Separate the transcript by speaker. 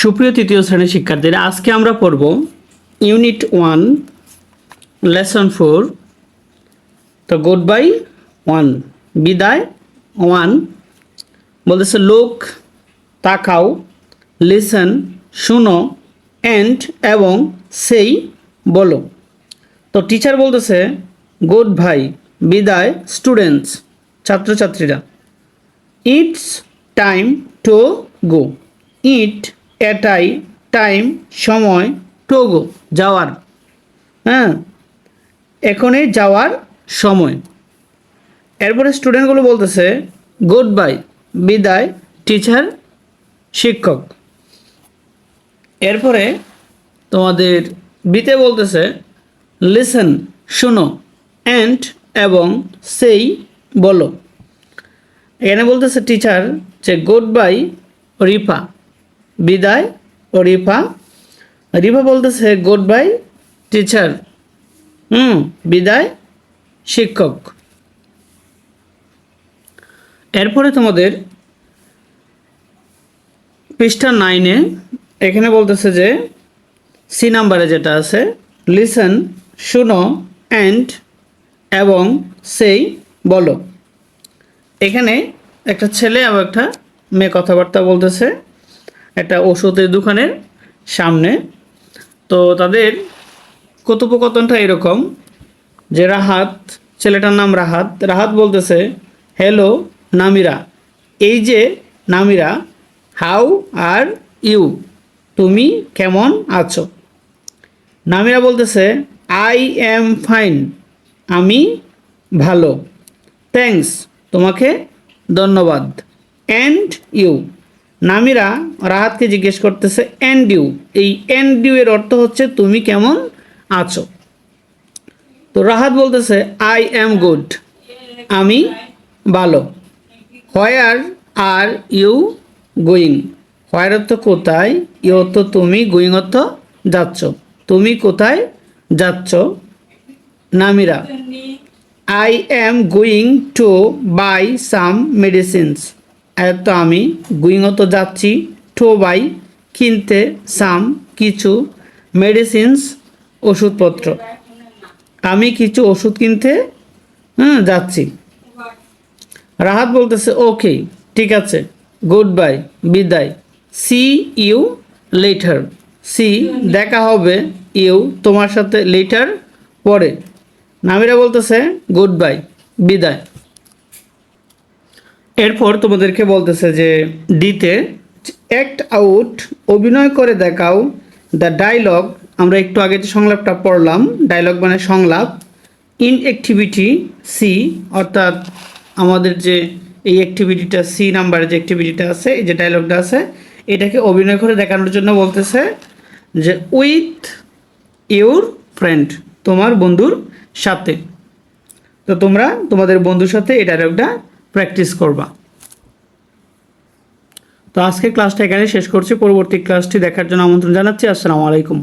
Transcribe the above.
Speaker 1: সুপ্রিয় তৃতীয় শ্রেণির শিক্ষার্থীরা, আজকে আমরা পড়ব ইউনিট ওয়ান লেসন ফোর তো গুড বাই ওয়ান বিদায় ওয়ান বলতেছে, লোক, তাকাও লিসন শুনো অ্যান্ড এবং সেই বলো। তো টিচার বলতেছে গুড ভাই বিদায় স্টুডেন্টস ছাত্রছাত্রীরা। It's time to go it এটাই টাইম, সময়, টোগো, যাওয়ার। হ্যাঁ? এখনই যাওয়ার সময়। এরপরে স্টুডেন্টগুলো বলতেছে গুড বাই বিদায়, টিচার, শিক্ষক। এরপরে তোমাদের বিতে বলতেছে, লিসেন, শুনো, অ্যান্ড এবং সেই বলো। এখানে বলতেছে টিচার যে গুড বাই রিফা বিদায় ও রিফা। রিফা বলতেছে গুড বাই টিচার হুম, বিদায়, শিক্ষক। এরপরে তোমাদের পৃষ্ঠা নাইনে এখানে বলতেছে যে সি নাম্বারে যেটা আছে লিসেন শুনো অ্যান্ড এবং সেই বলো। এখানে একটা ছেলে এবং একটা মেয়ে কথাবার্তা বলতেছে। একটা ওষুধের দোকানের সামনে। তো তাদের কথোপকথনটা এরকম যে রাহাত, ছেলেটার নাম রাহাত। রাহাত বলতেছে, হ্যালো, নামিরা। এই যে নামিরা, হাউ আর ইউ? তুমি কেমন আছো? নামিরা বলতেছে, আই অ্যাম ফাইন। আমি ভালো। থ্যাঙ্কস। তোমাকে ধন্যবাদ। And you? নামিরা রাহাতকে জিজ্ঞেস করতেছে অ্যান্ড ইউ এই অ্যান্ড ইউ এর অর্থ হচ্ছে, তুমি কেমন আছো? তো রাহাত বলতেছে আই অ্যাম গুড আমি ভালো। Where are you going? Where অর্থ কোথায়? ইউ অর্থ, তুমি গোয়িং অর্থ যাচ্ছ। তুমি কোথায় যাচ্ছ? Namira I am going to buy some medicines এত আমি গোয়িং অত যাচ্ছি টু বাই কিনতে, সাম, কিছু মেডিসিনস ওষুধপত্র। আমি কিছু ওষুধ কিনতে হ্যাঁ যাচ্ছি। রাহাত বলতেছে, ওকে, ঠিক আছে গুড বাই বিদায়। See you later. সি, দেখা হবে ইউ তোমার সাথে লেটার পরে। নামিরা বলতেছে গুড বাই বিদায়। এরপর তোমাদেরকে বলতেছে যে ডিতে অ্যাক্ট আউট অভিনয় করে দেখাও দ্য ডায়লগ আমরা একটু আগে যে সংলাপটা পড়লাম ডায়লগ মানে সংলাপ ইন অ্যাক্টিভিটি সি অর্থাৎ আমাদের যে এই অ্যাক্টিভিটিটা সি নাম্বারের যে অ্যাক্টিভিটিটা আছে, এই যে ডায়লগটা আছে, এটাকে অভিনয় করে দেখানোর জন্য বলতেছে যে উইথ ইউর ফ্রেন্ড তোমার বন্ধুর সাথে। তো তোমরা তোমাদের বন্ধুর সাথে এই ডায়লগটা প্র্যাকটিস করবা। তো আজকের ক্লাসটা এখানে শেষ করছি। পরবর্তী ক্লাসটি দেখার জন্য আমন্ত্রণ জানাচ্ছি। আসসালামু আলাইকুম।